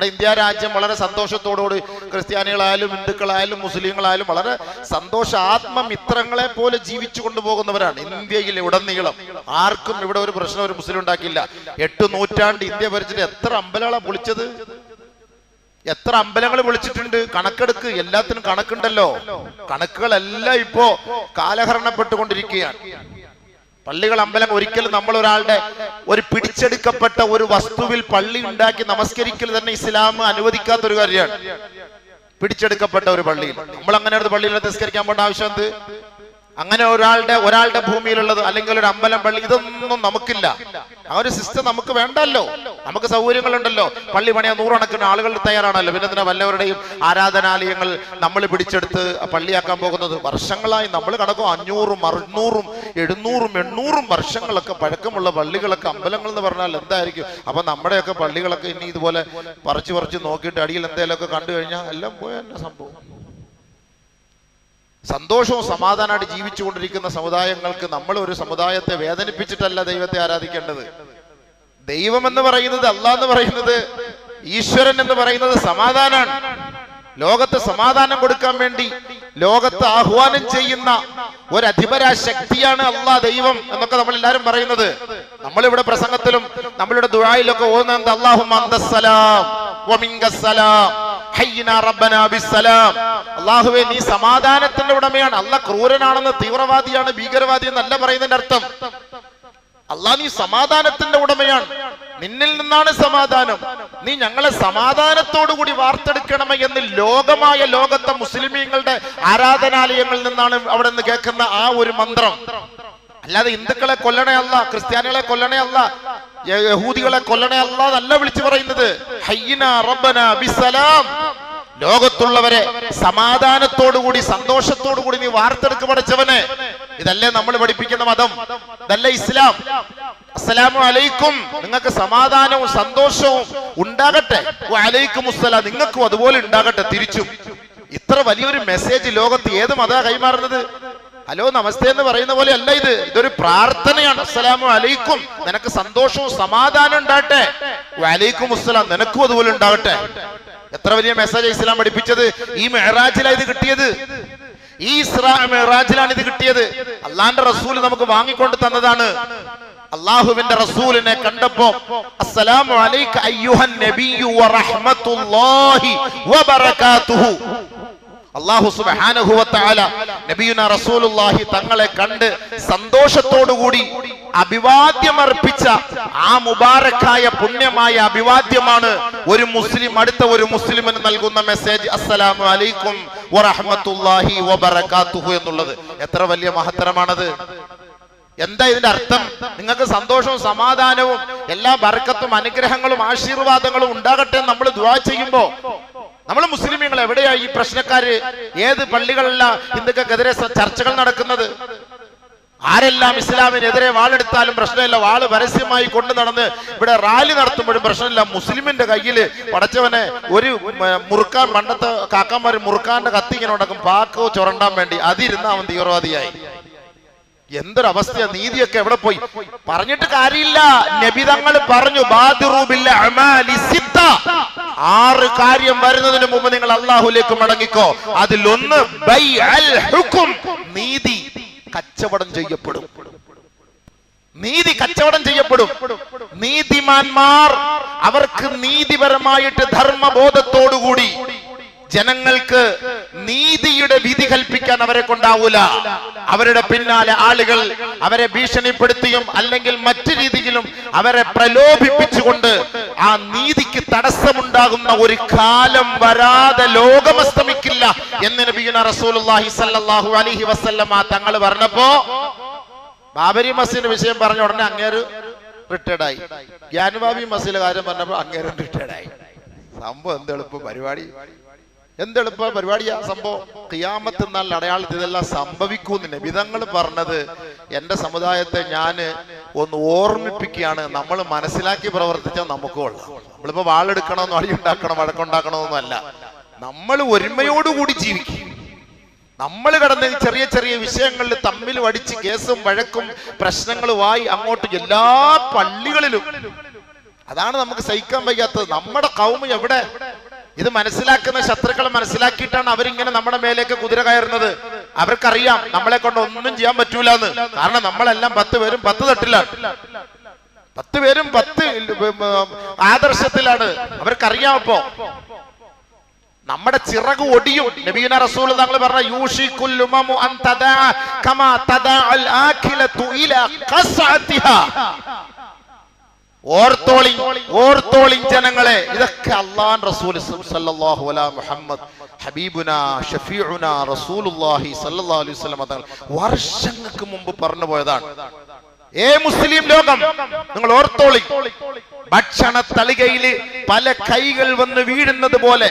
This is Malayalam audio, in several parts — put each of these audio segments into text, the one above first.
നമ്മുടെ ഇന്ത്യ രാജ്യം വളരെ സന്തോഷത്തോടുകൂടി ക്രിസ്ത്യാനികളായാലും ഹിന്ദുക്കളായാലും മുസ്ലിങ്ങളായാലും വളരെ സന്തോഷ ആത്മമിത്രങ്ങളെ പോലെ ജീവിച്ചു കൊണ്ടുപോകുന്നവരാണ് ഇന്ത്യയിൽ ഉടനീളം. ആർക്കും ഇവിടെ ഒരു പ്രശ്നം ഒരു മുസ്ലിം ഉണ്ടാക്കിയില്ല. എട്ട് നൂറ്റാണ്ട് ഇന്ത്യ ഭരിച്ചിട്ട് എത്ര അമ്പലങ്ങളെ പൊളിച്ചത്? എത്ര അമ്പലങ്ങൾ വിളിച്ചിട്ടുണ്ട് കണക്കെടുക്ക്. എല്ലാത്തിനും കണക്കുണ്ടല്ലോ. കണക്കുകളെല്ലാം ഇപ്പോ കാലഹരണപ്പെട്ടുകൊണ്ടിരിക്കുകയാണ്. പള്ളികൾ അമ്പലം ഒരിക്കലും നമ്മൾ ഒരാളുടെ ഒരു പിടിച്ചെടുക്കപ്പെട്ട ഒരു വസ്തുവിൽ പള്ളി ഉണ്ടാക്കി നമസ്കരിക്കൽ തന്നെ ഇസ്ലാം അനുവദിക്കാത്ത ഒരു കാര്യമാണ്. പിടിച്ചെടുക്കപ്പെട്ട ഒരു പള്ളിയിൽ. നമ്മൾ അങ്ങനെ പള്ളിയിൽ നിസ്കരിക്കാൻ പോകേണ്ട ആവശ്യം എന്ത്? അങ്ങനെ ഒരാളുടെ ഒരാളുടെ ഭൂമിയിലുള്ളത് അല്ലെങ്കിൽ ഒരു അമ്പലം പള്ളി ഇതൊന്നും നമുക്കില്ല. ആ ഒരു സിസ്റ്റം നമുക്ക് വേണ്ടല്ലോ. നമുക്ക് സൗകര്യങ്ങളുണ്ടല്ലോ. പള്ളി പണിയാൻ നൂറണക്കിന് ആളുകൾ തയ്യാറാണല്ലോ. പിന്നെ തന്നെ വല്ലവരുടെയും ആരാധനാലയങ്ങൾ നമ്മൾ പിടിച്ചെടുത്ത് പള്ളിയാക്കാൻ പോകുന്നത്? വർഷങ്ങളായി നമ്മൾ കണക്കും അഞ്ഞൂറും അറുന്നൂറും എഴുന്നൂറും എണ്ണൂറും വർഷങ്ങളൊക്കെ പഴക്കമുള്ള പള്ളികളൊക്കെ അമ്പലങ്ങൾ എന്ന് പറഞ്ഞാൽ എന്തായിരിക്കും? അപ്പൊ നമ്മുടെയൊക്കെ പള്ളികളൊക്കെ ഇനി ഇതുപോലെ പറിച്ചു പറിച്ച് നോക്കിയിട്ട് അടിയിൽ എന്തെങ്കിലുമൊക്കെ കണ്ടു കഴിഞ്ഞാൽ എല്ലാം പോയ സംഭവം. സന്തോഷവും സമാധാനമായിട്ട് ജീവിച്ചുകൊണ്ടിരിക്കുന്ന സമുദായങ്ങൾക്ക് നമ്മൾ ഒരു സമുദായത്തെ വേദനിപ്പിച്ചിട്ടല്ല ദൈവത്തെ ആരാധിക്കേണ്ടത്. ദൈവം എന്ന് പറയുന്നത് അല്ല എന്ന് പറയുന്നത് ഈശ്വരൻ എന്ന് പറയുന്നത് സമാധാനാണ് ലോകത്ത് സമാധാനം കൊടുക്കാൻ വേണ്ടി ലോകത്ത് ആഹ്വാനം ചെയ്യുന്ന ഒരു അധിപരാ ശക്തിയാണ് അള്ളാ ദൈവം എന്നൊക്കെ നമ്മൾ എല്ലാവരും പറയുന്നത്. നമ്മളിവിടെ പ്രസംഗത്തിലും നമ്മളുടെ ദുഴായിലൊക്കെ ഓതുന്നത് അള്ളാഹും അള്ളാഹുവെ നീ സമാധാനത്തിന്റെ ഉടമയാണ്. അല്ല ക്രൂരനാണെന്ന് തീവ്രവാദിയാണ് ഭീകരവാദി എന്നല്ല പറയുന്നതിന്റെ അർത്ഥം. അള്ളാഹ് നീ സമാധാനത്തിന്റെ ഉടമയാണ്. നിന്നിൽ നിന്നാണ് സമാധാനം. നീ ഞങ്ങളെ കൂടി വാർത്തെടുക്കണമേ എന്ന് ലോകമായ ലോകത്തെ മുസ്ലിമീങ്ങളുടെ ആരാധനാലയങ്ങളിൽ നിന്നാണ് അവിടെ നിന്ന് കേൾക്കുന്ന ആ ഒരു മന്ത്രം. അല്ലാതെ ഹിന്ദുക്കളെ കൊല്ലണേ അല്ല ക്രിസ്ത്യാനികളെ കൊല്ലണേ അല്ല. യഹൂദികളെ കൊല്ലണേ അല്ലാതല്ല വിളിച്ചു പറയുന്നത്. ബിസലാം ലോകത്തുള്ളവരെ സമാധാനത്തോടുകൂടി സന്തോഷത്തോടുകൂടി നീ വാർത്തെടുക്ക് പഠിച്ചവനെ ഇതല്ലേ നമ്മൾ പഠിപ്പിക്കുന്ന മതം. ഇതല്ലേ ഇസ്ലാം. അസ്സലാമു അലൈക്കും. നിങ്ങൾക്ക് സമാധാനവും സന്തോഷവും ഉണ്ടാകട്ടെ. അലൈക്കും അസ്സലാം. നിങ്ങൾക്കും അതുപോലെ ഉണ്ടാകട്ടെ തിരിച്ചും. ഇത്ര വലിയൊരു മെസ്സേജ് ലോകത്ത് ഏത് മത കൈമാറുന്നത്? ഹലോ നമസ്തേ എന്ന് പറയുന്ന പോലെ അല്ല ഇത്. ഇതൊരു പ്രാർത്ഥനയാണ് അസ്സലാമു അലൈക്കും. നിനക്ക് സന്തോഷവും സമാധാനം ഉണ്ടാകട്ടെ. അലൈക്കും അസ്സലാം. നിനക്കും അതുപോലെ ഉണ്ടാകട്ടെ. എത്ര വലിയ മെസ്സേജ് ഇസ്ലാം പഠിപ്പിച്ചത്? ഈ മെഹറാജിലാണ് ഇത് കിട്ടിയത്. ഈ ഇസ്രാ മെഹറാജിലാണ് ഇത് കിട്ടിയത്. അള്ളാന്റെ റസൂൽ നമുക്ക് വാങ്ങിക്കൊണ്ട് തന്നതാണ്. അള്ളാഹുവിന്റെ റസൂലിനെ കണ്ടപ്പോ അസ്സലാമു അലൈക വറഹ്മത്തുള്ളാഹി വബറകാതുഹു. നബിയുന റസൂലുള്ളാഹി തങ്ങളെ കണ്ട് സന്തോഷത്തോടുകൂടി അഭിവാദ്യമർപ്പിച്ച ആ മുബാരക്കായ പുണ്യമായ അഭിവാദ്യമാണ് ഒരു മുസ്ലിം അടുത്ത ഒരു മുസ്ലിമിന് നൽകുന്ന മെസ്സേജ്. അസ്സലാമു അലൈക്കും വറഹ്മത്തുള്ളാഹി വബറകാതുഹു എന്നുള്ളത്. എത്ര വലിയ മഹത്തരമാണത്. എന്താ ഇതിന്റെ അർത്ഥം? നിങ്ങൾക്ക് സന്തോഷവും സമാധാനവും എല്ലാ ബർക്കത്തും അനുഗ്രഹങ്ങളും ആശീർവാദങ്ങളും ഉണ്ടാകട്ടെ നമ്മൾ ദുവാ ചെയ്യുമ്പോ നമ്മൾ മുസ്ലിമീങ്ങൾ എവിടെയാ ഈ പ്രശ്നക്കാര്? ഏത് പള്ളികളല്ല ഹിന്ദുക്കൾക്കെതിരെ ചർച്ചകൾ നടക്കുന്നത്? ആരെല്ലാം ഇസ്ലാമിനെതിരെ വാളെടുത്താലും പ്രശ്നമില്ല. വാൾ പരസ്യമായി കൊണ്ടു നടന്ന് ഇവിടെ റാലി നടത്തുമ്പോഴും പ്രശ്നമില്ല. മുസ്ലിമിന്റെ കയ്യിൽ പടച്ചവനെ ഒരു മുറുക്കാൻ പണ്ടത്തെ കാക്കാമാര് മുറുക്കാന്റെ കത്തി ഇങ്ങനെ ഉണ്ടാക്കും പാക്കോ ചുരണ്ടാൻ വേണ്ടി. അതിരുന്ന അവൻ തീവ്രവാദിയായി. എന്തൊരവസ്ഥയാ? നീതിയൊക്കെ എവിടെ പോയി? പറഞ്ഞിട്ട് കാര്യമില്ല. നബിതങ്ങൾ പറഞ്ഞു. ആറ് കാര്യം വരുന്നതിന് മുമ്പ് നിങ്ങൾ അള്ളാഹുലേക്ക് മടങ്ങിക്കോ. അതിലൊന്ന് നീതി കച്ചവടം ചെയ്യപ്പെടും. നീതി കച്ചവടം ചെയ്യപ്പെടും. നീതിമാന്മാർ അവർക്ക് നീതിപരമായിട്ട് ധർമ്മബോധത്തോടുകൂടി ജനങ്ങൾക്ക് നീതിയുടെ വിധി കൽപ്പിക്കാൻ അവരെ കൊണ്ടാവൂല. അവരുടെ പിന്നാലെ ആളുകൾ അവരെ ഭീഷണിപ്പെടുത്തിയും അല്ലെങ്കിൽ മറ്റു രീതിയിലും അവരെ പ്രലോഭിപ്പിച്ചുകൊണ്ട് ആ നീതിക്ക് തടസ്സമുണ്ടാകുന്ന ഒരു കാലം വരാതെ ലോകമസ്തമിക്കില്ല എന്ന് നബിയുന റസൂലുള്ളാഹി അലൈഹി വസല്ലമ തങ്ങൾ പറഞ്ഞപ്പോ ബാബരി മസ്ജിദിന്റെ വിഷയം പറഞ്ഞ ഉടനെ അങ്ങേര് റിട്ടയർഡ് ആയി. ഗ്യാനുബാബി മസ്ജിദിലെ കാര്യം പറഞ്ഞപ്പോ അങ്ങേരും റിട്ടയർഡ് ആയി. സംഭവം എന്ത് പരിപാടി. എന്ത് എളുപ്പ പരിപാടിയാ? സംഭവം കിയാമത്ത് എന്നാൽ അടയാളത്തിൽ ഇതെല്ലാം സംഭവിക്കൂന്ന് വിധങ്ങൾ പറഞ്ഞത്. എന്റെ സമുദായത്തെ ഞാൻ ഒന്ന് ഓർമ്മിപ്പിക്കുകയാണ്. നമ്മൾ മനസ്സിലാക്കി പ്രവർത്തിച്ചാൽ നമുക്കും കൊള്ളാം. നമ്മളിപ്പോ വാളെടുക്കണമെന്നോ അടിയുണ്ടാക്കണം വഴക്കുണ്ടാക്കണമെന്നോ അല്ല. നമ്മൾ ഒരുമയോടുകൂടി ജീവിക്കും. നമ്മൾ കിടന്ന് ചെറിയ ചെറിയ വിഷയങ്ങളിൽ തമ്മിൽ വടിച്ച് കേസും വഴക്കും പ്രശ്നങ്ങളുമായി അങ്ങോട്ട് എല്ലാ പള്ളികളിലും. അതാണ് നമുക്ക് സഹിക്കാൻ വയ്യാത്തത്. നമ്മുടെ കൗമ എവിടെ? ഇത് മനസ്സിലാക്കുന്ന ശത്രുക്കൾ മനസ്സിലാക്കിയിട്ടാണ് അവരിങ്ങനെ നമ്മുടെ മേലേക്ക് കുതിര കയറുന്നത്. അവർക്കറിയാം നമ്മളെ കൊണ്ട് ഒന്നും ചെയ്യാൻ പറ്റൂല എന്ന് കാരണം നമ്മളെല്ലാം പത്ത് പേരും പത്ത് തട്ടിലാണ് പത്ത് പേരും പത്ത് ആദർശത്തിലാണ്. അവർക്കറിയാം അപ്പോ. നമ്മുടെ ചിറക് ഒടിയും നബീന റസൂൽ തങ്ങൾ പറഞ്ഞ അൻ തദാ കമാ ഇലാ ഓർത്തോളി ഓർത്തോളി ജനങ്ങളെ. ഇതൊക്കെ അള്ളാൻ റസൂൽ സല്ലല്ലാഹു അലാ മുഹമ്മദ് ഹബീബുന ഷഫീഉന റസൂലുള്ളാഹി സല്ലല്ലാഹു അലൈഹി വസല്ലം തങ്ങൾ വർഷങ്ങൾക്ക് മുമ്പ് പറഞ്ഞു പോയതാണ് ഏ മുസ്ലിം ലോകം നിങ്ങൾ ഓർത്തോളി ഭക്ഷണ തളികയിൽ പല കൈകൾ വന്ന് വീഴുന്നത് പോലെ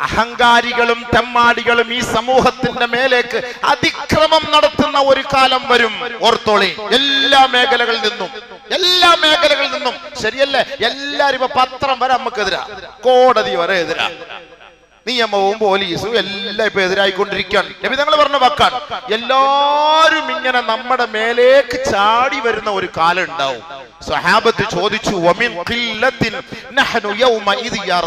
അഹങ്കാരികളും തെമ്മാടികളും ഈ സമൂഹത്തിന്റെ മേലേക്ക് അതിക്രമം നടത്തുന്ന ഒരു കാലം വരും. ഓർത്തോളി. എല്ലാ മേഖലകളിൽ നിന്നും. എല്ലാ മേഖലകളിൽ നിന്നും. ശരിയല്ലേ? എല്ലാരും ഇപ്പൊ പത്രം വരെ നമുക്കെതിരാ. കോടതി വരെ എതിരാ. നിയമവും പോലീസും എല്ലാം ഇപ്പൊ എതിരായിക്കൊണ്ടിരിക്കുകയാണ്. നബി തങ്ങൾ പറഞ്ഞ വാക്കാണ്. എല്ലാരും ഇങ്ങനെ നമ്മുടെ മേലേക്ക് ചാടി വരുന്ന ഒരു കാലം ഉണ്ടാവും. സഹാബത്ത് ചോദിച്ചു "വമിൻ നഹ്നു യൗമ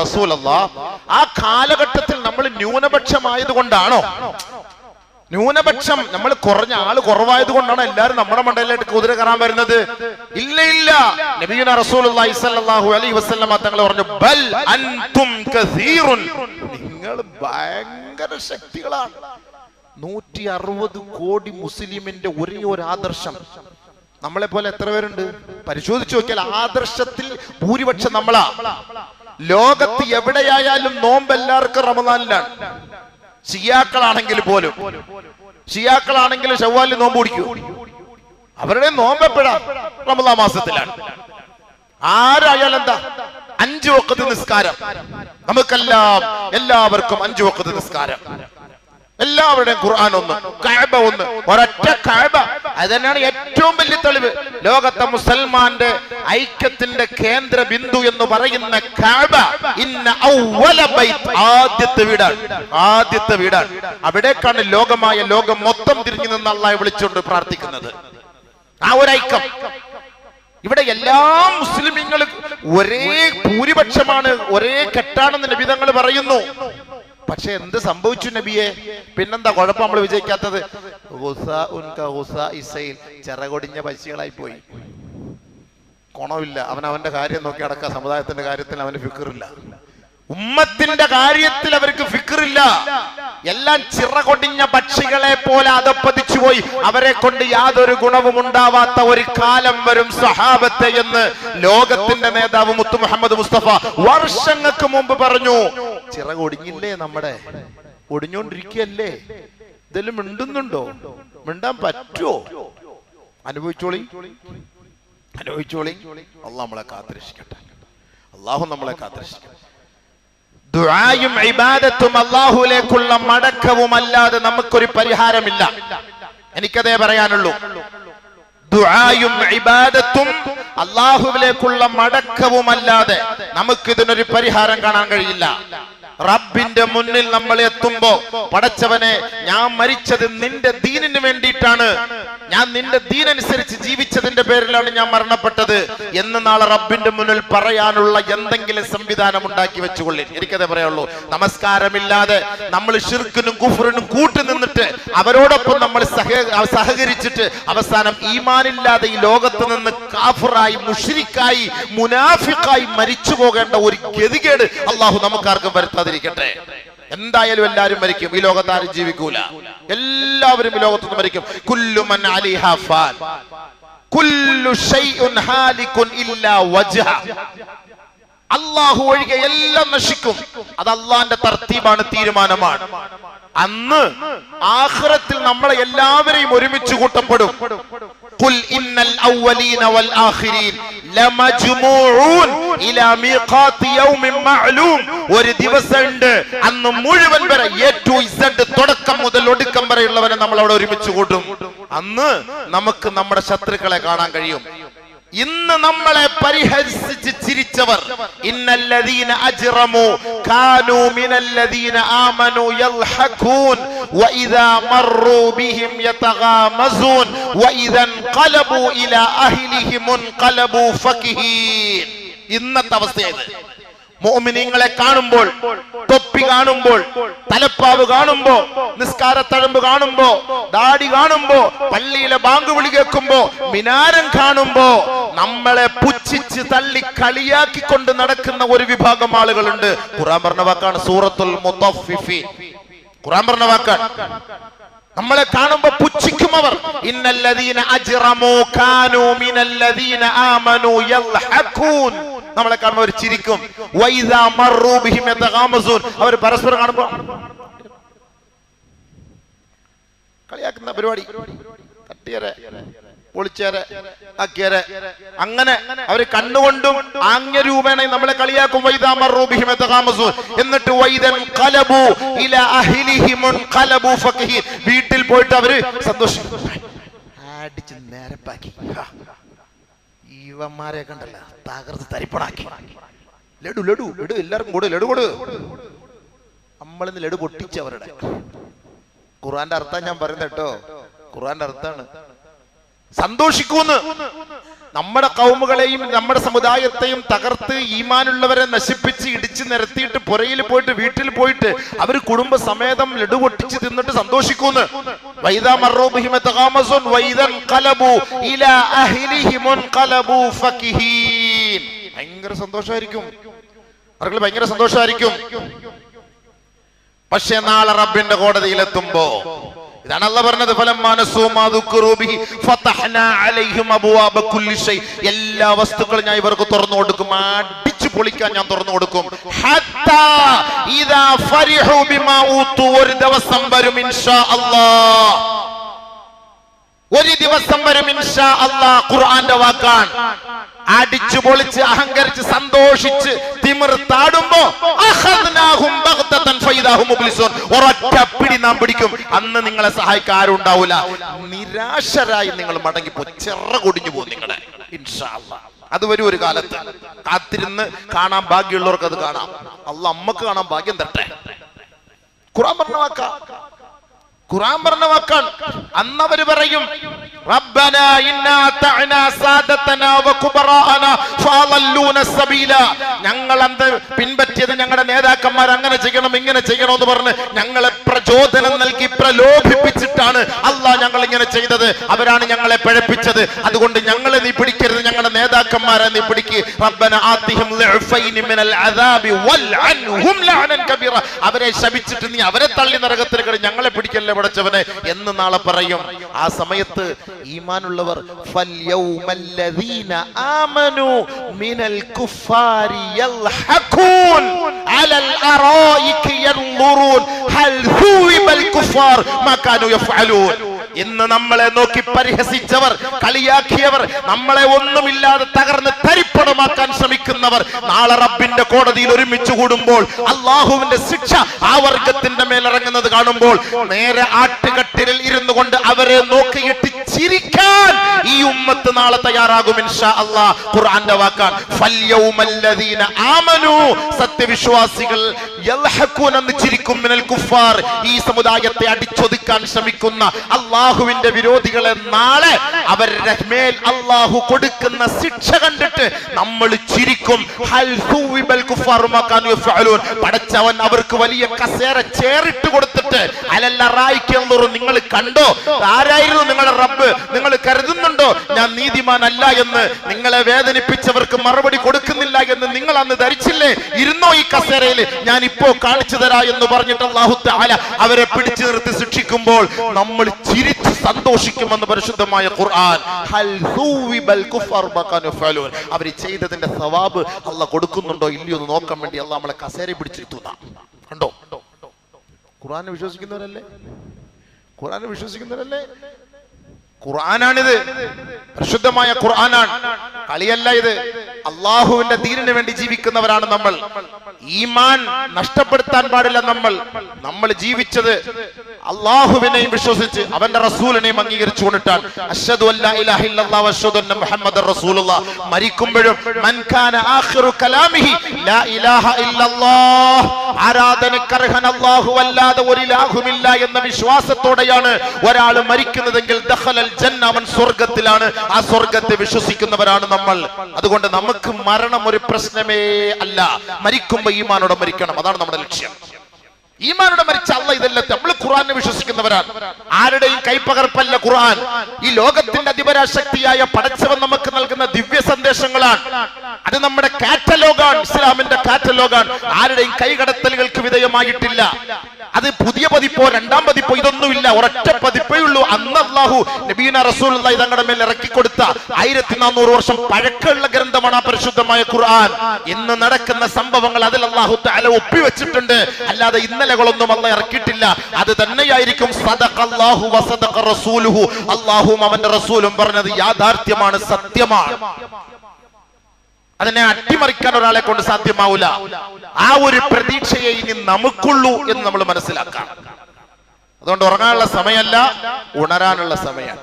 റസൂലല്ലാഹ്?" ആ കാലഘട്ടത്തിൽ നമ്മൾ ന്യൂനപക്ഷമായത് കൊണ്ടാണോ? ന്യൂനപക്ഷം. നമ്മൾ കുറഞ്ഞ ആൾ കുറവായത് കൊണ്ടാണ് എല്ലാരും നമ്മുടെ മണ്ഡലത്തിലേക്ക് കുതിര കയറാൻ വരുന്നത്. ഇല്ല ഇല്ല. നബീന റസൂലുള്ളാഹി സ്വല്ലല്ലാഹു അലൈഹി വസല്ലം തങ്ങൾ പറഞ്ഞു ബൽ അൻതും കസീറുൻ. നിങ്ങൾ ഭയങ്കര ശക്തികളാണ്. നൂറ്റി അറുപത് കോടി മുസ്ലിമിന്റെ ഒരേ ഒരു ആദർശം. നമ്മളെ പോലെ എത്ര പേരുണ്ട്? പരിശോധിച്ചു നോക്കിയാൽ ആദർശത്തിൽ ഭൂരിപക്ഷം നമ്മളാ. ലോകത്ത് എവിടെയായാലും നോമ്പ് എല്ലാവർക്കും റമദാനിലാണ്. ഷിയാക്കളാണെങ്കിൽ പോലും ഷിയാക്കളാണെങ്കിൽ ഷവ്വാലിൽ നോമ്പ് പിടിക്കൂ. അവരുടെ നോമ്പ് എപ്പോഴാ റമദാ മാസത്തിലാണ്. ആരായാലും എന്താ? അഞ്ചു വക്കത്ത് നിസ്കാരം. നമുക്കെല്ലാം എല്ലാവർക്കും അഞ്ചു വക്കത്ത് നിസ്കാരം. എല്ലാവരുടെയും ഖുർആൻ ഒന്ന് കഅബ ഒന്ന് ഒരൊറ്റ കഅബ. അത് തന്നെയാണ് ഏറ്റവും വലിയ തെളിവ്. ലോകത്തെ മുസൽമാന്റെ ഐക്യത്തിന്റെ കേന്ദ്ര ബിന്ദു എന്ന് പറയുന്ന കഅബ ഇന്ന ഔവല ബൈത്ത് ആദ്യത്തെ വീടാണ്. ആദ്യത്തെ വീടാണ്. അവിടേക്കാണ് ലോകമായ ലോകം മൊത്തം തിരിഞ്ഞു നിന്ന് അള്ളാഹെ വിളിച്ചുകൊണ്ട് പ്രാർത്ഥിക്കുന്നത്. ആ ഒരു ഐക്യം. ഇവിടെ എല്ലാ മുസ്ലിമീങ്ങളും ഒരേ ഭൂരിപക്ഷമാണ് ഒരേ കെട്ടാണെന്ന് നബിതങ്ങൾ പറയുന്നു. പക്ഷെ എന്ത് സംഭവിച്ചു നബിയെ? പിന്നെന്താ കുഴപ്പം നമ്മൾ വിജയിക്കാത്തത്? ചിറകൊടിഞ്ഞ പശികളായി പോയി ഗുണമില്ല അവൻ അവന്റെ കാര്യം നോക്കി അടക്ക സമുദായത്തിന്റെ കാര്യത്തിൽ അവന് ഫിക്കറില്ല ഉമ്മത്തിന്റെ കാര്യത്തിൽ അവർക്ക് ഫിക്കറില്ല എല്ലാം ചിറകൊടിഞ്ഞ പക്ഷികളെ പോലെ അതപ്പതിച്ചു പോയി. അവരെ കൊണ്ട് യാതൊരു ഗുണവും ഉണ്ടാവാത്ത ഒരു കാലം വരും സഹാബത്തെ എന്ന് ലോകത്തിന്റെ നേതാവ് മുത്തു മുഹമ്മദ് മുസ്തഫ വർഷങ്ങൾക്ക് മുമ്പ് പറഞ്ഞു. ചിറകൊടിഞ്ഞില്ലേ നമ്മുടെ? ഒടിഞ്ഞോണ്ടിരിക്കുകയല്ലേ ഇതെല്ലാം മിണ്ടുന്നുണ്ടോ? മിണ്ടാൻ പറ്റുമോ അനുഭവിച്ചോളി. അനുഭവിച്ചോളി. അള്ളാഹ് നമ്മളെ കാത്തിരക്ഷിക്കട്ടെ. അള്ളാഹു നമ്മളെ കാത്തിരക്ഷിക്കട്ടെ. ദുആയും ഇബാദത്തും അള്ളാഹുലേക്കുള്ള മടക്കവും അല്ലാതെ നമുക്കൊരു പരിഹാരമില്ല. എനിക്കതേ പറയാനുള്ളൂ. ദുആയും ഇബാദത്തും അള്ളാഹുവിലേക്കുള്ള മടക്കവുമല്ലാതെ നമുക്കിതിനൊരു പരിഹാരം കാണാൻ കഴിയില്ല. റബ്ബിന്റെ മുന്നിൽ നമ്മൾ എത്തുമ്പോ പടച്ചവനെ ഞാൻ മരിച്ചത് നിന്റെ ദീനിന് വേണ്ടിയിട്ടാണ്. ഞാൻ നിന്റെ ദീനനുസരിച്ച് ജീവിച്ചതിന്റെ പേരിലാണ് ഞാൻ മരണപ്പെട്ടത് എന്ന് നാളെ റബ്ബിന്റെ മുന്നിൽ പറയാനുള്ള എന്തെങ്കിലും സംവിധാനം ഉണ്ടാക്കി വെച്ചുകൊള്ളി. എനിക്കതേ പറയുള്ളൂ നമസ്കാരമില്ലാതെ നമ്മൾ ഷിർക്കിനും കുഫറിനും കൂട്ടു നിന്നിട്ട് അവരോടൊപ്പം നമ്മൾ സഹ സഹകരിച്ചിട്ട് അവസാനം ഈമാനില്ലാതെ ഈ ലോകത്ത് നിന്ന് കാഫിറായി മുഷിരിക്കായി മുനാഫിക്കായി മരിച്ചു പോകേണ്ട ഒരു ഗതികേട് അള്ളാഹു നമുക്കാർക്കും വരുത്താതിരിക്കട്ടെ എന്തായാലും എല്ലാവരും മരിക്കും. ഈ ലോകത്ത് ആരും ജീവിക്കൂല. എല്ലാവരും ഈ ലോകത്തുനിന്ന് മരിക്കും. കുല്ലുമൻ അലിഹ ഫാൻ അള്ളാഹു ഒഴികെ എല്ലാം നശിക്കും. അത് അള്ളാന്റെ തർത്തീബാണ് തീരുമാനമാണ്. അന്ന് ആഹ്റത്തിൽ നമ്മളെ എല്ലാവരെയും ഒരുമിച്ച് കൂട്ടപ്പെടും. ഇന്നൽ അവ്വലീന വൽ ആഖിരീൻ ലമജ്മൂഊൻ ഇലാ മീഖാത്തി യൗമിൻ മഅലൂം ഒരു ദിവസമുണ്ട്. അന്ന് മുഴുവൻ വരെ എ ടു ഇസഡ് തുടക്കം മുതൽ ഒടുക്കം വരെയുള്ളവരെ നമ്മൾ അവിടെ ഒരുമിച്ച് കൂട്ടും. അന്ന് നമുക്ക് നമ്മുടെ ശത്രുക്കളെ കാണാൻ കഴിയും. ഇന്ന് നമ്മളെ പരിഹസിച്ച് ചിരിച്ചവർ. ഇന്നല്ലദീന അജ്റമു കാനു മിനല്ലദീന ആമനു യൽഹഖൂൻ വഇദാ മർറു ബിഹിം യതഗാമസൂൻ വഇദൻ ഖലബു ഇലാ അഹ്ലിഹിം ഖലബു ഫഖീൻ ഇന്നത്തെ അവസ്ഥയാണ് മോമിനിങ്ങളെ കാണുമ്പോൾ തൊപ്പി കാണുമ്പോൾ തലപ്പാവ് കാണുമ്പോ നിസ്കാരത്തഴമ്പ് കാണുമ്പോ ദാടി കാണുമ്പോ പള്ളിയിലെ ബാങ്ക് വിളി കേൾക്കുമ്പോ മിനാരം കാണുമ്പോ നമ്മളെ പുച്ഛിച്ച് തള്ളി കളിയാക്കിക്കൊണ്ട് നടക്കുന്ന ഒരു വിഭാഗം ആളുകളുണ്ട്. ഖുറാൻ പറഞ്ഞ വാക്കാണ് സൂറത്തുൽ മുത്തഫിഫീൻ. ഖുറാൻ പറഞ്ഞ വാക്കാണ്. നമ്മളെ കാണുമ്പോ പുച്ഛിക്കും അവർ. ഇന്നല്ലദീന അജ്റമൂ കാനൂ മിനല്ലദീന ആമനൂ യൽഹഖൂൻ നമ്മളെ കാണുമ്പോൾ അവർ ചിരിക്കും. വൈദാ മർറൂ ബിഹിം യതഗാമസൂൻ. അവർ പരസ്പരം കാണുമ്പോൾ കളിയാക്കുന്ന പരിപാടി. തട്ടിയരെ. പൊളിച്ചേരെ ആക്കിയരെ അങ്ങനെ അവർ കണ്ണുകൊണ്ടും ആംഗ്യരൂപേണ നമ്മളെ കളിയാക്കും. എന്നിട്ട് വീട്ടിൽ പോയിട്ട് അവർ സന്തോഷിച്ചു അടിച്ച് നേരപ്പാക്കി. ഇവന്മാരെ കണ്ടല്ല തകർത്ത് തരിപ്പണാക്കി. ലഡു ലഡു ലഡു എല്ലാവർക്കും കൊടു ലഡു കൊടു. നമ്മളിന്ന് ലഡു പൊട്ടിച്ചവരുടെ ഖുറാന്റെ അർത്ഥം ഞാൻ പറയുന്നത് കേട്ടോ. ഖുറാന്റെ അർത്ഥാണ് സന്തോഷിക്കൂന്ന്. നമ്മുടെ കൗമുകളെയും നമ്മുടെ സമുദായത്തെയും തകർത്ത് ഈമാനുള്ളവരെ നശിപ്പിച്ച് ഇടിച്ച് നിരത്തിയിട്ട് പുരയിൽ പോയിട്ട് വീട്ടിൽ പോയിട്ട് അവർ കുടുംബസമേതം ലഡു പൊട്ടിച്ച് തിന്നിട്ട് സന്തോഷിക്കൂന്ന്. ഭയങ്കര സന്തോഷമായിരിക്കും അവർക്ക് ഭയങ്കര സന്തോഷമായിരിക്കും പക്ഷെ നാളെ റബ്ബിന്റെ കോടതിയിലെത്തുമ്പോ ഇതാണ് അല്ല പറഞ്ഞത് എല്ലാ വസ്തുക്കളും ഞാൻ ഇവർക്ക് തുറന്നു കൊടുക്കും അടിച്ചു പൊളിക്കാൻ ഞാൻ തുറന്നു കൊടുക്കും. ഒരു ദിവസം വരും ഇൻഷാ അല്ലാഹ് ഒരു ദിവസം വരും ഇൻഷാ അല്ലാഹ് ഖുർആന്റെ വാക്കാണ്. അടിച്ചു പൊളിച്ച് അഹങ്കരിച്ച് സന്തോഷിച്ച് തിമിർത്താടുമ്പോ മുബ്ലിസൂൻ ഒരൊറ്റ പിടി നാം പിടിക്കും. അന്ന് നിങ്ങളെ സഹായിക്കാൻ ആരും ഉണ്ടാവില്ല നിരാശരായി നിങ്ങൾ മടങ്ങിപ്പോ ചെറ കൊടിഞ്ഞു പോകും നിങ്ങളെ. ഇൻഷാ അല്ലാഹ് അത് വരും ഒരു കാലത്ത്. കാത്തിരുന്ന് കാണാൻ ഭാഗ്യമുള്ളവർക്ക് അത് കാണാം. അല്ല അമ്മയ്ക്ക് കാണാൻ ഭാഗ്യം തട്ടെ ഖുറാൻ പറഞ്ഞ ഖുറാൻ പറഞ്ഞ വാക്കാണ് അന്നവര് പറയും ربنا إنا أطعنا سادتنا وكبراءنا فأضلونا السبيل ഞങ്ങൾ അന്ന് പിൻപറ്റിയത് ഞങ്ങളുടെ നേതാക്കന്മാർ അങ്ങനെ ചെയ്യണം ഇങ്ങനെ ചെയ്യണം എന്ന് പറഞ്ഞ് ഞങ്ങളെ പ്രചോദനം നൽകി പ്രലോഭിപ്പിച്ചിട്ടാണ് അള്ളാഹ് ഞങ്ങൾ ഇങ്ങനെ ചെയ്തത് അവരാണ് ഞങ്ങളെ പഴപ്പിച്ചത് അതുകൊണ്ട് ഞങ്ങളെ നീ പിടിക്കരുത് ഞങ്ങളുടെ നേതാക്കന്മാരെ നീ പിടിക്ക് റബ്ബന ആത്തിഹിം ളിഅഫൈനി മിനൽ അദാബി വൽഅൻഹും ലഅനൻ കബീറ അവരെ ശപിച്ചിട്ട് നീ അവരെ തള്ളി നരകത്തിൽ കിട ഞങ്ങളെ പിടിക്കല്ലേ പടച്ചവനെ എന്ന് നാളെ പറയും. ആ സമയത്ത് ഈമാനുള്ളവർ ഹൽ ഇന്ന് നമ്മളെ നോക്കി പരിഹസിച്ചവർ കളിയാക്കിയവർ നമ്മളെ ഒന്നുമില്ലാതെ തകർന്ന് തരിപ്പണമാക്കാൻ ശ്രമിക്കുന്നവർ നാളെ റബ്ബിന്റെ കോടതിയിൽ ഒരുമിച്ച് കൂടുമ്പോൾ അള്ളാഹുവിന്റെ ശിക്ഷ ആ വർഗത്തിന്റെ മേലിറങ്ങുന്നത് കാണുമ്പോൾ നേരെ ആട്ടുകട്ടിലിൽ ഇരുന്നു കൊണ്ട് അവരെ നോക്കിയിട്ട് ചിരിക്കാൻ ഈ ഉമ്മത്ത് നാളെ തയ്യാറാകും ഖുർആന്റെ വാക്കാണ്. ആമനു. സത്യവിശ്വാസികൾ ചിരിക്കും മിനൽ കുഫാർ. ഈ സമുദായത്തെ അടിച്ചൊതുക്കാൻ ശ്രമിക്കുന്ന അള്ളാഹുവിന്റെ വിരോധികളെ നാളെ അവരുടെ മേൽ അള്ളാഹു കൊടുക്കുന്ന ശിക്ഷ കണ്ടിട്ട് നമ്മൾ ചിരിക്കും. പടച്ചവൻ അവർക്ക് വലിയ കസേര ചേറിട്ട് കൊടുത്തിട്ട് അലല്ല റായിക്കെന്നോറും നിങ്ങൾ കണ്ടോ? ആരായിരുന്നു നിങ്ങളുടെ റബ്ബ്? നിങ്ങൾ കരുതുന്നുണ്ടോ? ഞാൻ നീതിമാനല്ല എന്ന് നിങ്ങളെ വേദനിപ്പിച്ചവർക്ക് മറുപടി കൊടുക്കുന്നില്ല എന്ന് നിങ്ങൾ അന്ന് ധരിച്ചില്ലേ? ഇരുന്നോ ഈ കസേരയിൽ? ഞാൻ ഇപ്പോ കാണിച്ചു തരാ എന്ന് പറഞ്ഞിട്ട് അള്ളാഹു അവരെ പിടിച്ചു നിർത്തി ശിക്ഷിക്കുമ്പോൾ നമ്മൾ ചിരിച്ച് സന്തോഷിക്കുമെന്ന് പരിശുദ്ധമായ ഖുർആൻ. അവർ ചെയ്തതിന്റെ സവാബ് അല്ല കൊടുക്കുന്നുണ്ടോ ഇല്ലയോ എന്ന് നോക്കാൻ വേണ്ടി അല്ല നമ്മളെ കസേര പിടിച്ചിരുത്തുന്ന കണ്ടോ? ഖുർആനെ വിശ്വസിക്കുന്നവരല്ലേ? ഖുർആനെ വിശ്വസിക്കുന്നവരല്ലേ? ഖുർആനാണിത്. പരിശുദ്ധമായ ഖുർആനാണ്. കളിയല്ല ഇത്. അള്ളാഹുവിന്റെ തീരിന് വേണ്ടി ജീവിക്കുന്നവരാണ് നമ്മൾ. ഈമാൻ നഷ്ടപ്പെടുത്താൻ പാടില്ല നമ്മൾ. നമ്മൾ ജീവിച്ചത് അള്ളാഹുവിനെയും വിശ്വസിച്ച് അവന്റെ റസൂലിനെയും അംഗീകരിച്ചു കൊണ്ടിട്ടാണ് അഷ്ഹദു അഷ്ഹദു അന്ന റസൂലുള്ള. മരിക്കുമ്പോഴും മൻ കാന ആഖിറു കലാമിഹി ലാ ഇലാഹ ഇല്ലല്ലാഹ് അല്ലാഹു അല്ലാതെ ഒരു എന്ന വിശ്വാസത്തോടെയാണ് ഒരാൾ മരിക്കുന്നതെങ്കിൽ ദഖലൽ അവൻ സ്വർഗത്തിലാണ് ആ സ്വർഗത്തെ വിശ്വസിക്കുന്നവരാണ് നമ്മൾ. അതുകൊണ്ട് നമുക്ക് മരണം ഒരു പ്രശ്നമേ അല്ല. മരിക്കുമ്പോ ഈമാനോടെ മരിക്കണം. അതാണ് നമ്മുടെ ലക്ഷ്യം. ഈമാനോടെ മരിച്ച അല്ല ഇതല്ല നമ്മൾ ഖുർആനെ വിശ്വസിക്കുന്നവരാണ്. ആരുടെയും കൈപ്പകർപ്പല്ല ഖുർആൻ. ഈ ലോകത്തിന്റെ അധിപരാശക്തിയായ പടച്ചവൻ നമുക്ക് നൽകുന്ന ദിവ്യ സന്ദേശങ്ങളാണ്. അത് നമ്മുടെ കാറ്റലോഗാണ് ഇസ്ലാമിന്റെ കാറ്റലോഗാണ്. ആരുടെയും കൈകടത്തലുകൾക്ക് വിധേയമായിട്ടില്ല. അത് പുതിയ പതിപ്പോ രണ്ടാം പതിപ്പോ ഇതൊന്നുമില്ല. ഒരൊറ്റ പതിപ്പേ ഉള്ളൂ. അന്ന് അള്ളാഹു നബീന റസൂൽ തങ്ങളുടെ മേൽ ഇറക്കി കൊടുത്ത ആയിരത്തി നാനൂറ് വർഷം പഴക്കമുള്ള ഗ്രന്ഥമാണ് പരിശുദ്ധമായ ഖുർആൻ. ഇന്ന് നടക്കുന്ന സംഭവങ്ങൾ അതിൽ അള്ളാഹു തല ഒപ്പിവെച്ചിട്ടുണ്ട്. അല്ലാതെ ഇന്നലകളൊന്നും അല്ല ഇറക്കിയിട്ടില്ല. അത് തന്നെയായിരിക്കും സദഖല്ലാഹു വസദഖ റസൂലുഹു. അള്ളാഹും അവന്റെ റസൂലും പറഞ്ഞത് യാഥാർത്ഥ്യമാണ് സത്യമാണ്. അതിനെ അട്ടിമറിക്കാൻ ഒരാളെ കൊണ്ട് സാധ്യമാവില്ല ആ ഒരു പ്രതീക്ഷയെ ഇനി നമുക്കുള്ളൂ എന്ന് നമ്മൾ മനസ്സിലാക്കാം അതുകൊണ്ട് ഉറങ്ങാനുള്ള സമയമല്ല ഉണരാനുള്ള സമയം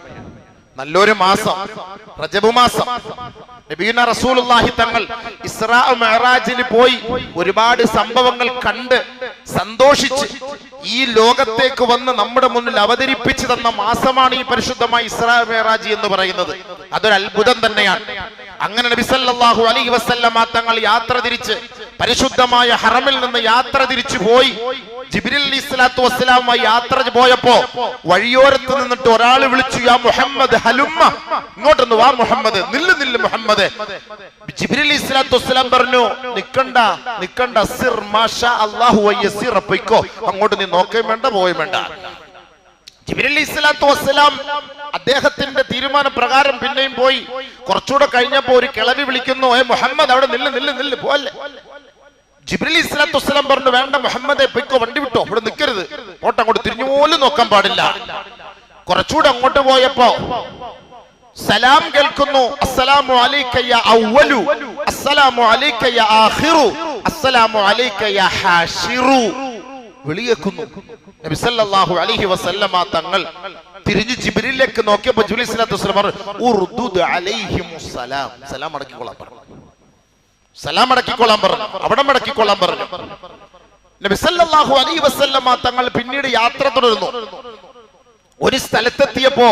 നല്ലൊരു മാസം. റജബ് മാസം. നബീന റസൂലുള്ളാഹി തങ്ങൾ ഇസ്രാ മെഹറാജിന് പോയി ഒരുപാട് സംഭവങ്ങൾ കണ്ട് സന്തോഷിച്ച് ഈ ലോകത്തേക്ക് വന്ന് നമ്മുടെ മുന്നിൽ അവതരിപ്പിച്ചു തന്ന മാസമാണ് ഈ പരിശുദ്ധമായ ഇസ്രാ മെഹറാജി എന്ന് പറയുന്നത്. അതൊരു അത്ഭുതം തന്നെയാണ്. അങ്ങനെ നബി സല്ലല്ലാഹു അലൈഹി വസല്ലമ തങ്ങൾ യാത്ര തിരിച്ച് പരിശുദ്ധമായ ഹറമിൽ നിന്ന് യാത്ര തിരിച്ചു പോയി. ജിബ്രിൽ ഇസ്ലാത്തു സ്വലാത്തു വസ്സലാമുമായി യാത്ര പോയപ്പോ വഴിയോരത്ത് നിന്നിട്ട് ഒരാൾ വിളിച്ചു യാ മുഹമ്മദ് ഹലുമ്മ. ഇങ്ങോട്ടൊന്ന് വാ മുഹമ്മദ് നില്ല് നില്ല് മുഹമ്മദ്. ജിബ്രിൽ ഇസ്ലാത്തു വസ്സലാം പറഞ്ഞു നിക്കണ്ട നിക്കണ്ട സിർ മാഷ അള്ളാഹു പൊയ്ക്കോ അങ്ങോട്ട് നീ നോക്കുകയും വേണ്ട പോവുകയും വേണ്ട. ജിബ്രീൽ ഇസ്ലാത്തു വസ്സലാം അദ്ദേഹത്തിന്റെ തീരുമാന പ്രകാരം പിന്നെയും പോയി. കുറച്ചുകൂടെ കഴിഞ്ഞപ്പോ ഒരു കിളവി വിളിക്കുന്നു ഏ മുഹമ്മദ് അവിടെ നില്ല് നില്ല് നില്ല് പോലെ ജിബ്രീൽ ഇസ്ലാത്തു വസ്സലാം പറഞ്ഞു വേണ്ട മുഹമ്മദെ പൊയ്ക്കോ വണ്ടി വിട്ടോ ഇവിടെ നിൽക്കരുത് ഓട്ടം അങ്ങോട്ട് തിരിഞ്ഞു പോലും നോക്കാൻ പാടില്ല. കുറച്ചുകൂടെ അങ്ങോട്ട് പോയപ്പോ സലാം കേൾക്കുന്നു അസ്സലാമു അലൈക്കയ്യ യാ അവ്വലു അസ്സലാമു അലൈക്കയ്യ ആഖിറു അസ്സലാമു അലൈക്കയ്യ ഹാഷിറു. വിളിയേക്കുന്നു. നബി സല്ലല്ലാഹു അലൈഹി വസല്ലമ തങ്ങൾ തിരിഞ്ഞു ജിബ്രീലിലേക്ക് നോക്കിയപ്പോൾ ജിബ്രീൽ സ്വല്ലല്ലാഹു അലൈഹി വസല്ലം പറഞ്ഞു ഉർദുദ് അലൈഹിം സലാം അടക്കിക്കൊള്ളാൻ പറഞ്ഞു. സലാം അടക്കിക്കൊള്ളാൻ പറഞ്ഞു. അവിടെ മടക്കിക്കൊള്ളാൻ പറഞ്ഞു. നബി സല്ലല്ലാഹു അലൈഹി വസല്ലമ തങ്ങൾ പിന്നീട് യാത്ര തുടരുന്നു ഒരു സ്ഥലത്തെത്തിയപ്പോ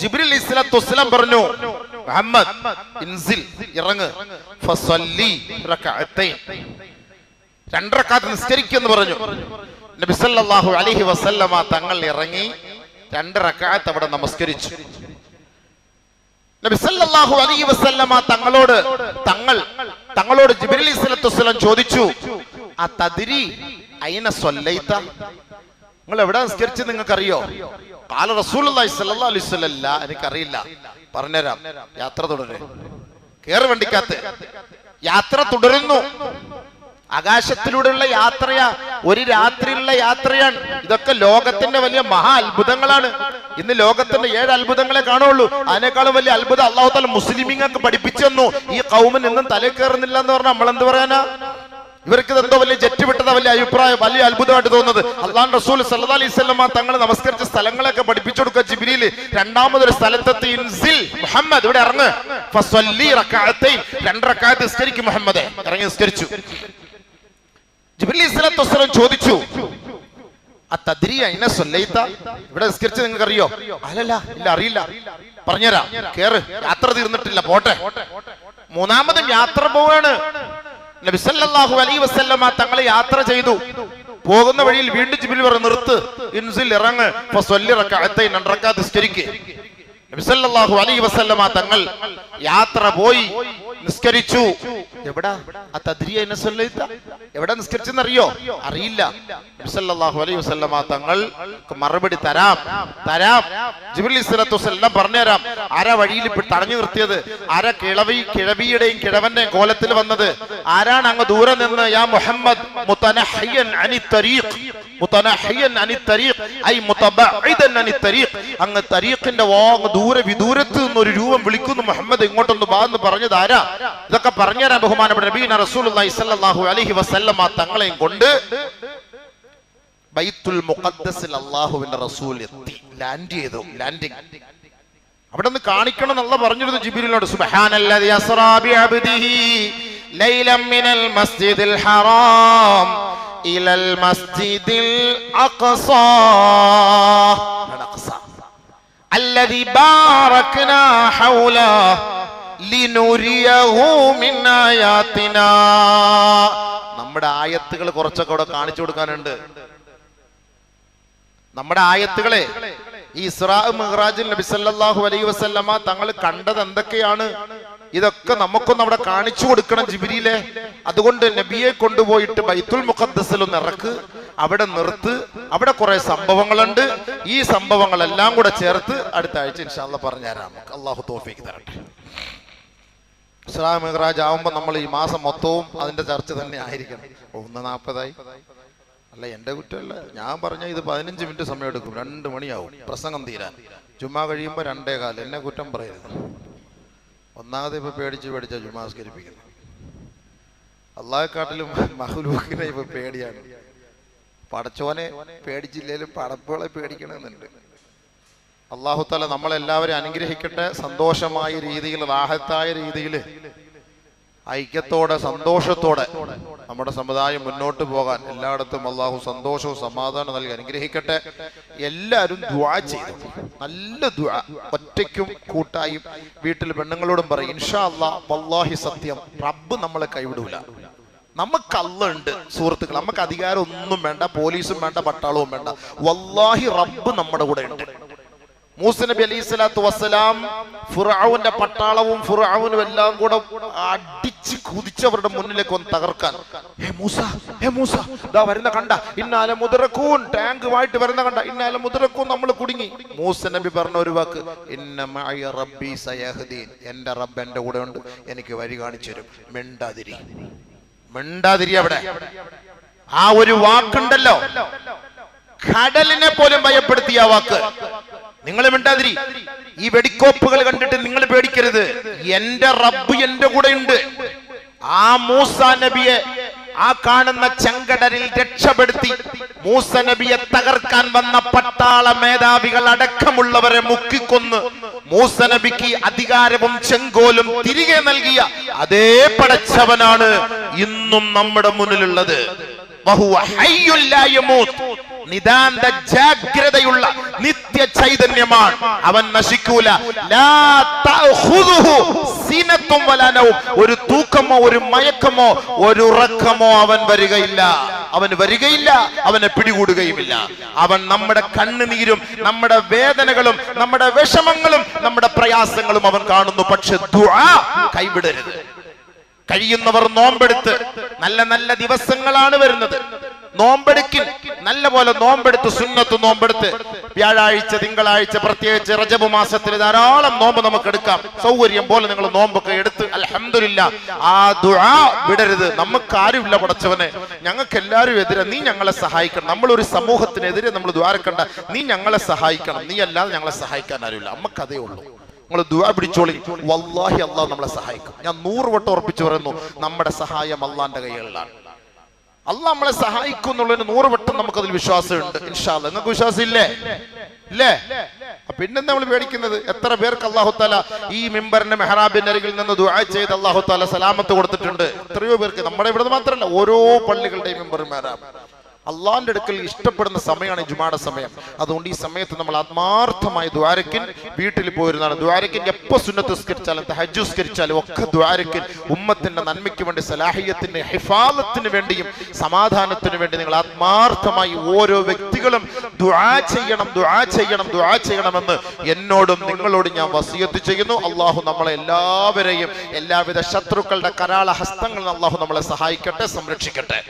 ജിബ്രിൽ ഇസ്ലാത്തു വസ്സലാം പറഞ്ഞു മുഹമ്മദ് ഇൻസിൽ ഇറങ്ങ്. ഫസല്ലി രണ്ടരക്കാത്ത് നിസ്കരിക്കുമെന്ന് പറഞ്ഞു. നബിസല്ലാഹു അലൈഹി വസല്ലമ തങ്ങൾ ഇറങ്ങി രണ്ടരക്കാത്ത് അവിടെ നമസ്കരിച്ചു. നബി സല്ലല്ലാഹു അലൈഹി വസല്ലമ തങ്ങളോട് തങ്ങൾ തങ്ങളോട് ഇസ്ലത്തു ചോദിച്ചു ആ തതിരി അയിന സൊല്ലൈത്ത നിങ്ങൾ എവിടെ നിസ്കരിച്ച് നിങ്ങൾക്ക് അറിയോ കാല റസൂൽ അലൈസ്വല്ല അലൈഹി വസല്ലം "ഇല്ല, എനിക്കറിയില്ല. പറഞ്ഞുതരാം. യാത്ര തുടരെ. കേറ് വണ്ടിക്കകത്ത്. യാത്ര തുടരുന്നു. ആകാശത്തിലൂടെയുള്ള യാത്രയാ ഒരു രാത്രിയുള്ള യാത്രയാണ്. ഇതൊക്കെ ലോകത്തിന്റെ വലിയ മഹാ അത്ഭുതങ്ങളാണ്. ഇന്ന് ലോകത്തിന്റെ ഏഴ് അത്ഭുതങ്ങളെ കാണുള്ളൂ അതിനേക്കാളും വലിയ അത്ഭുതം അള്ളാഹു താല മുസ്ലിമിങ്ങൾക്ക് പഠിപ്പിച്ചു തന്നു. ഈ കൗമിന് എന്നും തല കയറുന്നില്ല എന്ന് പറഞ്ഞാൽ നമ്മൾ എന്ത് പറയാനാ? ഇവർക്ക് എന്തോ വലിയ ജെറ്റ് വിട്ടത വലിയ അഭിപ്രായം വലിയ അത്ഭുതമായിട്ട് തോന്നുന്നത്. അള്ളാഹ് റസൂൽ സല്ലാ അലൈസ്മ തങ്ങൾ നമസ്കരിച്ച സ്ഥലങ്ങളൊക്കെ പഠിപ്പിച്ചു കൊടുക്കുക ജിബ്രീൽ. രണ്ടാമതൊരു സ്ഥലത്തെത്തി ഇൻസിൽ. മുഹമ്മദ് ഇവിടെ ഇറങ്ങ്. ഫസ്വല്ലി റക്അത്തൈൻ രണ്ട് റക്അത്ത് നിസ്കരിക്കും മുഹമ്മദ്. ഇറങ്ങി നിസ്കരിച്ചു. ജിബ്രീൽ ഇസ്ലാത്തു വസ്സലാം ചോദിച്ചു ഇവിടെ നിസ്കരിച്ച് നിങ്ങൾക്ക് അറിയോ അല്ലല്ല ഇല്ല അറിയില്ല. പറഞ്ഞുതരാം. കേറ്. യാത്ര തീർന്നിട്ടില്ല പോട്ടെ. മൂന്നാമതും യാത്ര പോവാണ്. നബി സല്ലല്ലാഹു അലൈഹി വസല്ലമ തങ്ങളെ യാത്ര ചെയ്തു. പോകുന്ന വഴിയിൽ വീണ്ടും ജിബ്രീൽ പറഞ്ഞു നിർത്ത്. ഇൻസിൽ ഇറങ്ങ്. നിസ്കരിക്ക്. നബി സല്ലല്ലാഹു അലൈഹി വസല്ലമ തങ്ങൾ യാത്ര പോയി. നിസ്കരിച്ചു. എവിടാ? ആ തദ്രിയ എവിടെ നിസ്കരിച്ചെന്നറിയോ? അറിയില്ല. സല്ലല്ലാഹു അലൈഹി വസല്ലമ തങ്ങൾ മറുപടി തരാം. തരാം. ജിബ്രീൽ സ്വല്ലല്ലാഹു വസല്ലം പറഞ്ഞുതരാം. ആരാ വഴിയിൽ തടഞ്ഞു നിർത്തിയത്? ആരാ കിളവി കിഴവിയുടെയും കിഴവന്റെയും കോലത്തിൽ വന്നത്? ആരാണ് അങ്ങ് ദൂരെ നിന്ന് യാ മുഹമ്മദ് മുതനഹിയൻ അനി തരീഖ് മുതനഹിയൻ അനി തരീഖ് ഐ മുതബഇദൻ അനി തരീഖ്. അങ്ങ് തരീഖിന്റെ വാ അങ്ങ് ദൂരെ വിദൂരത്ത് നിന്ന് ഒരു രൂപം വിളിക്കുന്നു മുഹമ്മദ്. ഇങ്ങോട്ടൊന്ന് ബാ എന്ന് പറഞ്ഞത് ആരാ? ഇതൊക്കെ പറഞ്ഞുതരാൻ ബഹുമാനപ്പെട്ട അലൈഹി വസല്ലമ തങ്ങളെയും കൊണ്ട് ബൈത്തുൽ മുഖദ്ദസിൽ അള്ളാഹുവിന്റെ റസൂൽ എത്തി. ലാൻഡ് ചെയ്തു. ലാൻഡിങ്. അവിടെ നിന്ന് കാണിക്കണം എന്നുള്ള പറഞ്ഞിരുന്നു ജിബിരിനോട് സുബ്ഹാനല്ലദി ബി അബ്ദിഹി ഹറാം ഇലൽ അൽദി നമ്മുടെ ആയത്തുകൾ കുറച്ചൊക്കെ അവിടെ കാണിച്ചു കൊടുക്കാനുണ്ട്. നമ്മുടെ ആയത്തുകളെ ഈ ഇസ്രാ മെഹ്റാജിൽ നബി സല്ലാഹു അലൈ വസ്ല്ലമ തങ്ങൾ കണ്ടത് എന്തൊക്കെയാണ്? ഇതൊക്കെ നമുക്കൊന്ന് അവിടെ കാണിച്ചു കൊടുക്കണം ജിബിരിയിലെ അതുകൊണ്ട് നബിയെ കൊണ്ടുപോയിട്ട് ബൈത്തുൽ മുഖദ്സിൽ ഒന്ന് ഇറക്ക് അവിടെ നിർത്ത് അവിടെ കുറെ സംഭവങ്ങളുണ്ട്. ഈ സംഭവങ്ങളെല്ലാം കൂടെ ചേർത്ത് അടുത്ത ആഴ്ച ഇൻഷാല്ല പറഞ്ഞുതരാം. നമുക്ക് അള്ളാഹു തോഫിക്ക് തരട്ടെ. ഇസ്രാ മെഹ്റാജ് ആവുമ്പോൾ നമ്മൾ ഈ മാസം മൊത്തവും അതിന്റെ ചർച്ച തന്നെ ആയിരിക്കണം. ഒന്ന് നാൽപ്പതായി അല്ല എന്റെ കുറ്റമല്ല. ഞാൻ പറഞ്ഞ ഇത് പതിനഞ്ച് മിനിറ്റ് സമയം എടുക്കും. രണ്ട് മണിയാവും. പ്രസംഗം തീരാൻ. ചുമ്മാ കഴിയുമ്പോൾ രണ്ടേ കാലം. എന്നെ കുറ്റം പറയരുത്. ഒന്നാമത് ഇപ്പൊ പേടിച്ച് പേടിച്ച ചുമ്മാസ്കരിപ്പിക്കുന്നു അള്ളാഹെക്കാട്ടിലും മഹുലൂഖിനെ ഇപ്പൊ പേടിയാണ്. പടച്ചോനെ പേടിച്ചില്ലേലും പടപ്പുകളെ പേടിക്കണമെന്നുണ്ട്. അള്ളാഹുത്തല നമ്മളെല്ലാവരും അനുഗ്രഹിക്കട്ടെ. സന്തോഷമായ രീതിയിൽ റാഹത്തായ രീതിയിൽ ഐക്യത്തോടെ സന്തോഷത്തോടെ നമ്മുടെ സമുദായം മുന്നോട്ട് പോകാൻ എല്ലായിടത്തും അള്ളാഹു സന്തോഷവും സമാധാനവും നൽകി അനുഗ്രഹിക്കട്ടെ. എല്ലാവരും ദ്വാ ചെയ്തു. നല്ല ദ്വാ ഒറ്റയ്ക്കും കൂട്ടായും വീട്ടിൽ പെണ്ണുങ്ങളോടും പറയും ഇൻഷാ അള്ളാ വല്ലാഹി സത്യം. റബ്ബ് നമ്മളെ കൈവിടൂല. നമുക്ക് അല്ലുണ്ട് സുഹൃത്തുക്കൾ നമുക്ക് അധികാരം ഒന്നും വേണ്ട പോലീസും വേണ്ട പട്ടാളവും വേണ്ട. വല്ലാഹി റബ്ബ് നമ്മുടെ കൂടെ ഉണ്ട് മൂസ നബി അലൈഹി സ്വലാത്തു വസ്സലാം ഫുറാവുന്റെ പട്ടാളവും ഫുറാവുനും എല്ലാം കൂടെ അടിച്ച് കുതിച്ചവരുടെ മുന്നിലേക്ക് ഒന്ന് തകർക്കാൻ. ഹേ മൂസ ഹേ മൂസ വരുന്ന കണ്ട. ഇന്നാലെ മുതിരക്കൂൻ ടാങ്കുമായിട്ട് വരുന്ന കണ്ട. ഇന്നാലെ മുതിരക്കൂൻ നമ്മൾ കുടുങ്ങി. മൂസ നബി പറഞ്ഞ ഒരു വാക്ക് റബ്ബി സയഹദീൻ. എന്റെ റബ്ബ് എന്റെ കൂടെ ഉണ്ട്. എനിക്ക് വഴി കാണിച്ചു തരും. മിണ്ടാതിരി. മിണ്ടാതിരി അവിടെ. ആ ഒരു വാക്കുണ്ടല്ലോ. കടലിനെ പോലും ഭയപ്പെടുത്തിയ വാക്ക്. നിങ്ങൾ മിണ്ടാതിരി. ഈ വെടിക്കോപ്പുകൾ കണ്ടിട്ട് നിങ്ങൾ പേടിക്കരുത്. എന്റെ റബ്ബ് എന്റെ കൂടെ ഉണ്ട്. ആ മൂസ നബിയെ ആ കാണുന്ന ചെങ്കടലിൽ രക്ഷപ്പെടുത്തി മൂസ നബിയെ തകർക്കാൻ വന്ന പട്ടാള മേധാവികൾ അടക്കമുള്ളവരെ മുക്കിക്കൊന്ന് മൂസ നബിക്ക് അധികാരവും ചെങ്കോലും തിരികെ നൽകിയ അതേ പടച്ചവനാണ് ഇന്നും നമ്മുടെ മുന്നിലുള്ളത്. നിതാന്ത ജാഗ്രതയുള്ള നിത്യ ചൈതന്യമാണ് അവൻ നശിക്കൂല. ഒരു തൂക്കമോ ഒരു മയക്കമോ ഒരു ഉറക്കമോ അവൻ വരികയില്ല. അവൻ വരികയില്ല അവനെ പിടികൂടുകയുമില്ല. അവൻ നമ്മുടെ കണ്ണുനീരും നമ്മുടെ വേദനകളും നമ്മുടെ വിഷമങ്ങളും നമ്മുടെ പ്രയാസങ്ങളും അവൻ കാണുന്നു. പക്ഷെ കൈവിടരുത്. കഴിയുന്നവർ നോമ്പെടുത്ത് നല്ല നല്ല ദിവസങ്ങളാണ് വരുന്നത്. നോമ്പെടുക്കിൽ നല്ല പോലെ നോമ്പെടുത്ത് സുന്നത്ത് നോമ്പെടുത്ത്. വ്യാഴാഴ്ച തിങ്കളാഴ്ച പ്രത്യേകിച്ച് റജബ് മാസത്തിൽ ധാരാളം നോമ്പ് നമുക്ക് എടുക്കാം സൗകര്യം പോലെ നിങ്ങൾ നോമ്പൊക്കെ എടുത്ത് അലഹമില്ല ആ ദുആ വിടരുത്. നമുക്ക് ആരുമില്ല പടച്ചവനെ. ഞങ്ങൾക്ക് എല്ലാവരും എതിരെ. നീ ഞങ്ങളെ സഹായിക്കണം. നമ്മളൊരു സമൂഹത്തിനെതിരെ നമ്മൾ ദ്വാരക്കണ്ട നീ ഞങ്ങളെ സഹായിക്കണം. നീ അല്ലാതെ ഞങ്ങളെ സഹായിക്കാൻ ആരുമില്ല. നമുക്ക് അതേ ഉള്ളൂ. നിങ്ങൾ ദുആ പിടിച്ചോളി. വല്ലാഹി അള്ളാഹ് നമ്മളെ സഹായിക്കും. ഞാൻ നൂറ് വട്ടം ഉറപ്പിച്ചു പറയുന്നു നമ്മുടെ സഹായം അള്ളാന്റെ കൈകളിലാണ്. അള്ളാഹ് നമ്മളെ സഹായിക്കും എന്നുള്ളതിന് നൂറ് വട്ടം നമുക്കതിൽ വിശ്വാസമുണ്ട്. ഇൻഷാല്ല നിങ്ങൾക്ക് വിശ്വാസം ഇല്ലേ? ഇല്ലേ പിന്നെ നമ്മൾ പേടിക്കുന്നത്? എത്ര പേർക്ക് അള്ളാഹു താല ഈ മെമ്പറിന്റെ മെഹറാബിന്റെ അരികിൽ നിന്ന് ദുആ ചെയ്ത് അള്ളാഹു താല സലാമത്ത് കൊടുത്തിട്ടുണ്ട്. എത്രയോ പേർക്ക്. നമ്മുടെ ഇവിടെ മാത്രമല്ല ഓരോ പള്ളികളുടെയും മെമ്പർ മെഹറാബ്. അള്ളാന്റെ അടുക്കൽ ഇഷ്ടപ്പെടുന്ന സമയമാണ് ജുമാടെ സമയം. അതുകൊണ്ട് ഈ സമയത്ത് നമ്മൾ ആത്മാർത്ഥമായി ദ്വാരക്കിൻ വീട്ടിൽ പോയിരുന്നാണ് ദ്വാരക്കിൻ എപ്പോ സുന്നത്തസ്കരിച്ചാലും തഹജുസ്കരിച്ചാലും ഒക്കെ ദ്വാരക്കിൻ ഉമ്മത്തിന്റെ നന്മയ്ക്ക് വേണ്ടി സലാഹിയത്തിന് ഹിഫാലത്തിന് വേണ്ടിയും സമാധാനത്തിന് വേണ്ടി നിങ്ങൾ ആത്മാർത്ഥമായി ഓരോ വ്യക്തികളും ദ്വാ ചെയ്യണം ദ്വാ ചെയ്യണം ദ്വാ ചെയ്യണമെന്ന് എന്നോടും നിങ്ങളോടും ഞാൻ വസിയത്ത് ചെയ്യുന്നു. അള്ളാഹു നമ്മളെ എല്ലാവരെയും എല്ലാവിധ ശത്രുക്കളുടെ കരാള ഹസ്തങ്ങളിൽ നിന്ന് അള്ളാഹു നമ്മളെ സഹായിക്കട്ടെ സംരക്ഷിക്കട്ടെ.